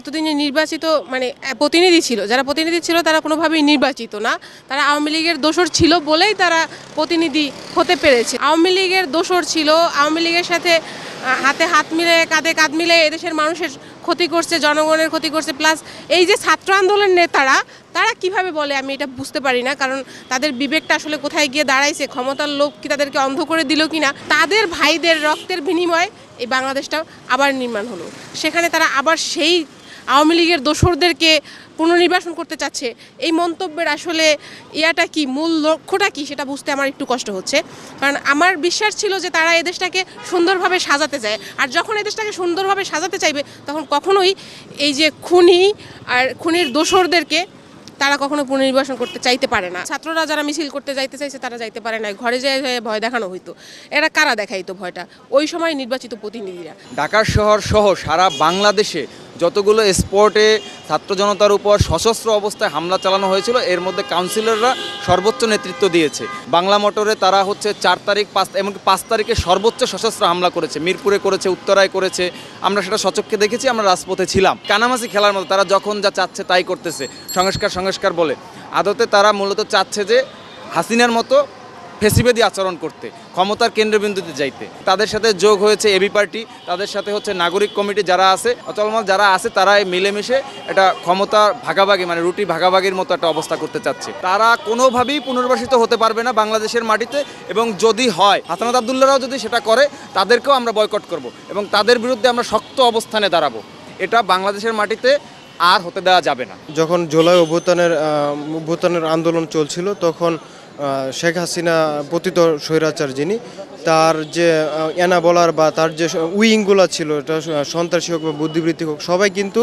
এতদিনে নির্বাচিত মানে প্রতিনিধি ছিল। যারা প্রতিনিধি ছিল, তারা কোনোভাবেই নির্বাচিত না। তারা আওয়ামী লীগের দোসর ছিল বলেই তারা প্রতিনিধি হতে পেরেছে। আওয়ামী লীগের দোসর ছিল, আওয়ামী লীগের সাথে হাতে হাত মিলে, কাঁধে কাঁধ মিলে এদেশের মানুষের ক্ষতি করছে, জনগণের ক্ষতি করছে প্লাস এই যে ছাত্র আন্দোলনের নেতারা, তারা কীভাবে বলে, আমি এটা বুঝতে পারি না, কারণ তাদের বিবেকটা আসলে কোথায় গিয়ে দাঁড়াইছে, ক্ষমতার লোক কি তাদেরকে অন্ধ করে দিল কি না তাদের ভাইদের রক্তের বিনিময়ে এই বাংলাদেশটা আবার নির্মাণ হলো। সেখানে তারা আবার সেই আওয়ামী লীগের দোসরদেরকে পুনর্নির্বাসন করতে চাচ্ছে, এই মন্তব্যের আসলে ইয়াটা কি, মূল লক্ষ্যটা কি সেটা বুঝতে আমার একটু কষ্ট হচ্ছে। কারণ আমার বিশ্বাস ছিল যে তারা এদেশটাকে সুন্দরভাবে সাজাতে চায়। আর যখন এদেশটাকে সুন্দরভাবে সাজাতে চাইবে, তখন কখনোই এই যে খুনি আর খুনির দোসরদেরকে তারা কখনো পুনর্নির্বাসন করতে চাইতে পারে না। ছাত্ররা যারা মিছিল করতে যাইতে চাইছে, তারা যাইতে পারে না। ঘরে যেয়ে ভয় দেখানো হইতো। এরা কারা দেখাইতো ভয়টা? ওই সময় নির্বাচিত প্রতিনিধিরা। ঢাকা শহর সহ সারা বাংলাদেশে যতগুলো স্পটে ছাত্র জনতার উপর সশস্ত্র অবস্থায় হামলা চালানো হয়েছিল, এর মধ্যে কাউন্সিলররা সর্বোচ্চ নেতৃত্ব দিয়েছে। বাংলা মোটরে তারা হচ্ছে চার তারিখ পাঁচ, এমনকি পাঁচ তারিখে সর্বোচ্চ সশস্ত্র হামলা করেছে, মিরপুরে করেছে, উত্তরায় করেছে। আমরা সেটা সচক্ষে দেখেছি, আমরা রাজপথে ছিলাম। কানামাসি খেলার মতো, তারা যখন যা চাচ্ছে তাই করতেছে। সংস্কার সংস্কার বলে। আদতে তারা মূলত চাচ্ছে যে হাসিনার মতো ফেসিবেদি আচরণ করতে, ক্ষমতার কেন্দ্রবিন্দুতে যাইতে। তাদের সাথে যোগ হয়েছে এবি পার্টি, তাদের সাথে হচ্ছে নাগরিক কমিটি যারা আছে, অচলমাল যারা আছে তারা মিলেমিশে এটা ক্ষমতা ভাগাভাগি মানে রুটি ভাগাভাগির মতো একটা অবস্থা করতে চাচ্ছে। তারা কোনোভাবেই পুনর্বাসিত হতে পারবে না বাংলাদেশের মাটিতে এবং যদি হয়, হাসানাত আবদুল্লাহরাও যদি সেটা করে, তাদেরকেও আমরা বয়কট করব এবং তাদের বিরুদ্ধে আমরা শক্ত অবস্থানে দাঁড়াবো। এটা বাংলাদেশের মাটিতে আর হতে দেওয়া যাবে না। যখন জুলাই অভ্যুত্থানের অভ্যুত্থানের আন্দোলন চলছিল, তখন শেখ হাসিনা পতিত স্বৈরাচার যিনি তার যে আহ, এনা বলার বা তার যে উইংগুলো ছিল এটা সন্ত্রাসী হোক বা বুদ্ধিবৃত্তি হোক সবাই কিন্তু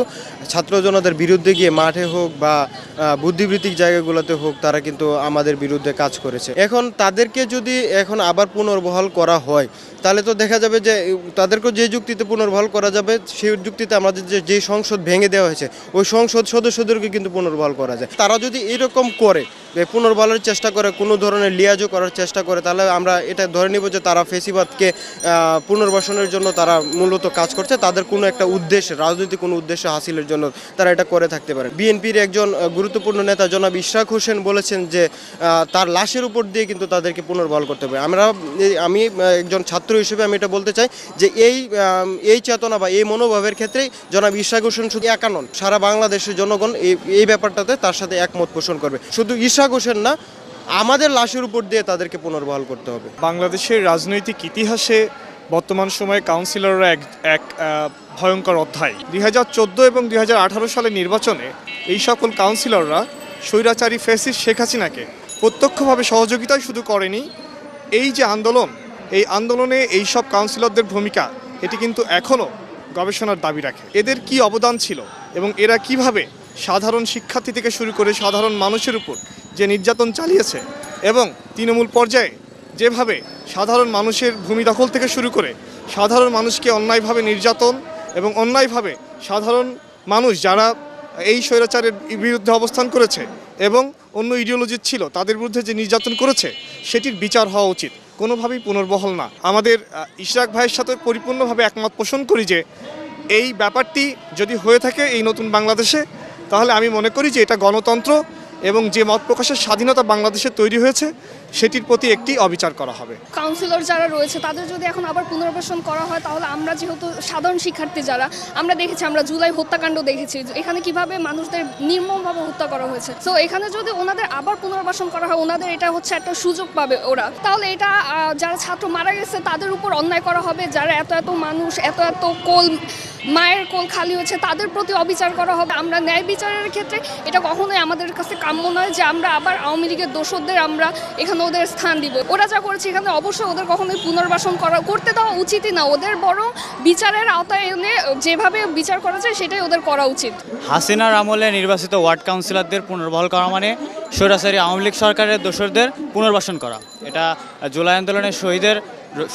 ছাত্র জনতার বিরুদ্ধে গিয়ে মাঠে হোক বা বুদ্ধিবৃত্তিক জায়গাগুলোতে হোক তারা কিন্তু আমাদের বিরুদ্ধে কাজ করেছে। এখন তাদেরকে যদি এখন আবার পুনর্বহাল করা হয় তাহলে তো দেখা যাবে যে তাদেরকে যে যুক্তিতে পুনর্বহাল করা যাবে সেই যুক্তিতে আমাদের যে যে সংসদ ভেঙে দেওয়া হয়েছে ওই সংসদ সদস্যদেরকে কিন্তু পুনর্বহাল করা যায়। তারা যদি এরকম করে পুনর্বহালের চেষ্টা করে কোনো ধরনের লিয়াজও করার চেষ্টা করে তাহলে আমরা এটা ধরে নিব যে তারা ফেসিবাদকে আহ, পুনর্বাসনের জন্য তারা মূলত কাজ করছে তাদের কোনো একটা উদ্দেশ্য রাজনৈতিক কোনো উদ্দেশ্য হাসিলের জন্য তারা এটা করে থাকতে পারে। বিএনপির একজন গুরুত্বপূর্ণ নেতা জনাব ইশরাক হোসেন বলেছেন যে তার লাশের উপর দিয়ে কিন্তু তাদেরকে পুনর্বহাল করতে হবে। আমরা আমি একজন ছাত্র হিসেবে আমি এটা বলতে চাই যে এই এই চেতনা বা এই মনোভাবের ক্ষেত্রেই জনাব ইশরাক হোসেন শুধু একা নন সারা বাংলাদেশের জনগণ এই ব্যাপারটাতে তার সাথে একমত পোষণ করবে। শুধু ইশরাক হোসেন না আমাদের লাশের উপর দিয়ে তাদেরকে পুনর্বহাল করতে হবে। বাংলাদেশের রাজনৈতিক ইতিহাসে বর্তমান সময়ে কাউন্সিলররা এক এক ভয়ঙ্কর অধ্যায়। দুই হাজার চোদ্দ এবং দুই হাজার আঠারো সালের নির্বাচনে এই সকল কাউন্সিলররা স্বৈরাচারী ফেসিস শেখ হাসিনাকে প্রত্যক্ষভাবে সহযোগিতাই শুধু করেনি, এই যে আন্দোলন, এই আন্দোলনে এই সব কাউন্সিলরদের ভূমিকা, এটি কিন্তু এখনও গবেষণার দাবি রাখে। এদের কি অবদান ছিল এবং এরা কীভাবে সাধারণ শিক্ষার্থী থেকে শুরু করে সাধারণ মানুষের উপর যে নির্যাতন চালিয়েছে এবং তৃণমূল পর্যায়ে যেভাবে সাধারণ মানুষের ভূমি দখল থেকে শুরু করে সাধারণ মানুষকে অন্যায়ভাবে নির্যাতন এবং অন্যায়ভাবে সাধারণ মানুষ যারা এই স্বৈরাচারের বিরুদ্ধে অবস্থান করেছে এবং অন্য ইডিওলজির ছিল তাদের বিরুদ্ধে যে নির্যাতন করেছে, সেটির বিচার হওয়া উচিত। কোনোভাবেই পুনর্বহল না। আমাদের ইশরাক ভাইয়ের সাথে পরিপূর্ণভাবে একমত পোষণ করি যে, এই ব্যাপারটি যদি হয়ে থাকে এই নতুন বাংলাদেশে, তাহলে আমি মনে করি যে এটা গণতন্ত্র এবং যে মত প্রকাশের স্বাধীনতা বাংলাদেশে তৈরি হয়েছে সেটির প্রতি একটি অবিচার করা হবে। কাউন্সিলর যারা রয়েছে, তাদের যদি এখন আবার পুনর্বাসন করা হয়, তাহলে আমরা যেহেতু সাধারণ শিক্ষার্থী যারা, আমরা দেখেছি, আমরা জুলাই হত্যাকাণ্ড দেখেছি এখানে কীভাবে মানুষদের নির্মমভাবে হত্যা করা হয়েছে। তো এখানে যদি ওনাদের আবার পুনর্বাসন করা হয়, ওনাদের এটা হচ্ছে একটা সুযোগ পাবে ওরা। তাহলে এটা যারা ছাত্র মারা গেছে, তাদের উপর অন্যায় করা হবে, যারা এত এত মানুষ, এত এত কোল, মায়ের কোল খালি হয়েছে, তাদের প্রতি অবিচার করা হবে। আমরা ন্যায় বিচারের ক্ষেত্রে এটা কখনোই আমাদের কাছে কাম্য নয় যে আমরা আবার আওয়ামী লীগের দোষদের আমরা এখানে ওদের স্থান দিব। ওরা যা করেছে এখানে অবশ্যই ওদের কখনোই পুনর্বাসন করা করতে দেওয়া উচিতই না। ওদের বরং বিচারের আওতায় এনে যেভাবে বিচার করা যায় সেটাই ওদের করা উচিত। হাসিনার আমলে নির্বাচিত ওয়ার্ড কাউন্সিলরদের পুনর্বহাল করা মানে স্বৈরাচারী আওয়ামী লীগ সরকারের দোসরদের পুনর্বাসন করা। এটা জুলাই আন্দোলনের শহীদের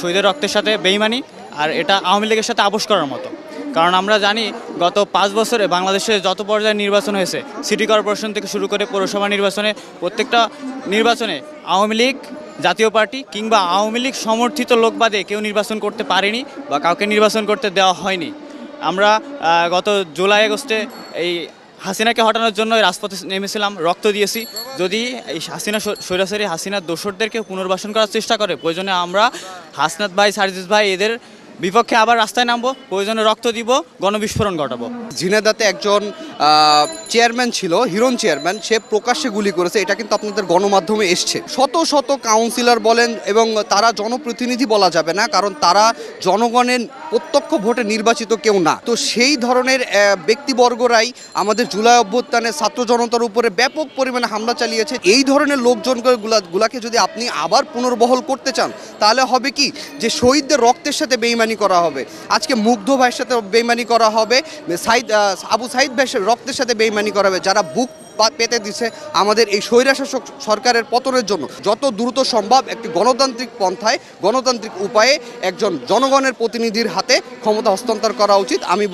শহীদের রক্তের সাথে বেইমানি আর এটা আওয়ামী লীগের সাথে আপোষ করার মতো। কারণ আমরা জানি গত পাঁচ বছরে বাংলাদেশে যত পর্যায়ে নির্বাচন হয়েছে, সিটি কর্পোরেশন থেকে শুরু করে পৌরসভা নির্বাচনে প্রত্যেকটা নির্বাচনে আওয়ামী লীগ জাতীয় পার্টি কিংবা আওয়ামী লীগ সমর্থিত লোক বাদে কেউ নির্বাচন করতে পারেনি বা কাউকে নির্বাচন করতে দেওয়া হয়নি। আমরা গত জুলাই আগস্টে এই হাসিনাকে হটানোর জন্য রাজপথে নেমেছিলাম, রক্ত দিয়েছি। যদি এই হাসিনা স্বৈরাচারী হাসিনার দোসরদেরকে পুনর্বাসন করার চেষ্টা করে, প্রয়োজনে আমরা হাসনাত ভাই, সার্জিস ভাই এদের বিপক্ষে আবার রাস্তায় নামবো, প্রয়োজনে রক্ত দিব, গণবিস্ফোরণ ঘটাবো। ঝিনাদাতে একজন চেয়ারম্যান ছিল, হিরণ চেয়ারম্যান, সে প্রকাশ্যে গুলি করেছে, এটা কিন্তু আপনাদের গণমাধ্যমে এসছে। শত শত কাউন্সিলর বলেন, এবং তারা জনপ্রতিনিধি বলা যাবে না, কারণ তারা জনগণের প্রত্যক্ষ ভোটে নির্বাচিত কেউ না। তো সেই ধরনের ব্যক্তিবর্গরাই আমাদের জুলাই অভ্যুত্থানে ছাত্র জনতার উপরে ব্যাপক পরিমাণে হামলা চালিয়েছে। এই ধরনের লোকজনগুলা, গুলাকে যদি আপনি আবার পুনর্বহল করতে চান, তাহলে হবে কি? যে শহীদদের রক্তের সাথে বেইমানি করা হবে। আজকে মুগ্ধ ভাইয়ের সাথে বেইমানি করা হবে। সাইদ আবু সাইদ ভাইয়ের রক্তের সাথে বেইমানি করা হবে। যারা বুক পেতে দিছে আমাদের এই স্বৈরাশাসক সরকারের পতনের জন্য। যত দ্রুত সম্ভব একটি গণতান্ত্রিক পন্থায়, গণতান্ত্রিক উপায়ে একজন জনগণের প্রতিনিধির হাতে ক্ষমতা হস্তান্তর করা উচিত। আমি